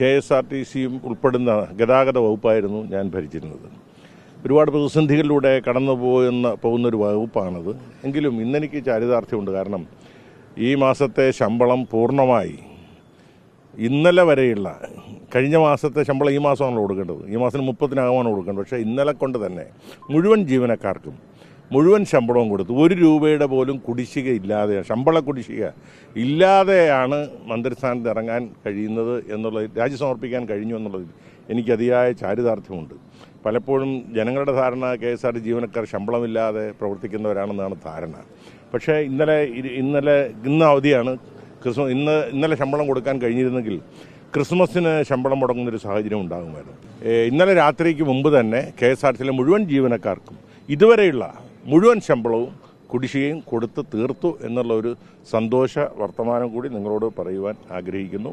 K S R T സിയും ഉൾപ്പെടുന്ന ഗതാഗത വകുപ്പായിരുന്നു ഞാൻ ഭരിച്ചിരുന്നത്. ഒരുപാട് പ്രതിസന്ധികളിലൂടെ കടന്നു പോകുന്ന പോകുന്നൊരു വകുപ്പാണത്. എങ്കിലും ഇന്നെനിക്ക് ചാരിതാർത്ഥ്യമുണ്ട്. കാരണം ഈ മാസത്തെ ശമ്പളം പൂർണമായി. ഇന്നലെ വരെയുള്ള കഴിഞ്ഞ മാസത്തെ ശമ്പളം ഈ മാസമാണല്ലോ കൊടുക്കേണ്ടത്. ഈ മാസം മുപ്പത്തിനകമാണ് കൊടുക്കേണ്ടത്. പക്ഷേ ഇന്നലെ കൊണ്ട് തന്നെ മുഴുവൻ ജീവനക്കാർക്കും മുഴുവൻ ശമ്പളവും കൊടുത്തു. ഒരു രൂപയുടെ പോലും കുടിശ്ശിക ഇല്ലാതെ ശമ്പള കുടിശ്ശിക ഇല്ലാതെയാണ് മന്ത്രിസ്ഥാനത്ത് ഇറങ്ങാൻ കഴിയുന്നത് എന്നുള്ളത് രാജി സമർപ്പിക്കാൻ കഴിഞ്ഞു എന്നുള്ളതിൽ എനിക്ക് അതിയായ ചാരിതാർത്ഥ്യമുണ്ട്. പലപ്പോഴും ജനങ്ങളുടെ ധാരണ കെ എസ് ആർ ടി ജീവനക്കാർ ശമ്പളമില്ലാതെ പ്രവർത്തിക്കുന്നവരാണെന്നാണ് ധാരണ. പക്ഷേ ഇന്നലെ ഇന്നലെ ഇന്ന് അവധിയാണ് ക്രിസ്മസ് ഇന്ന് ഇന്നലെ ശമ്പളം കൊടുക്കാൻ കഴിഞ്ഞിരുന്നെങ്കിൽ ക്രിസ്മസിന് ശമ്പളം മുടങ്ങുന്നൊരു സാഹചര്യം ഉണ്ടാകുമായിരുന്നു. ഇന്നലെ രാത്രിക്ക് മുമ്പ് തന്നെ കെ എസ് ആർ ടിയിലെ മുഴുവൻ ജീവനക്കാർക്കും ഇതുവരെയുള്ള മുഴുവൻ ശമ്പളവും കുടിശ്ശികയും കൊടുത്ത് തീർത്തു എന്നുള്ള ഒരു സന്തോഷ വർത്തമാനം കൂടി നിങ്ങളോട് പറയുവാൻ ആഗ്രഹിക്കുന്നു.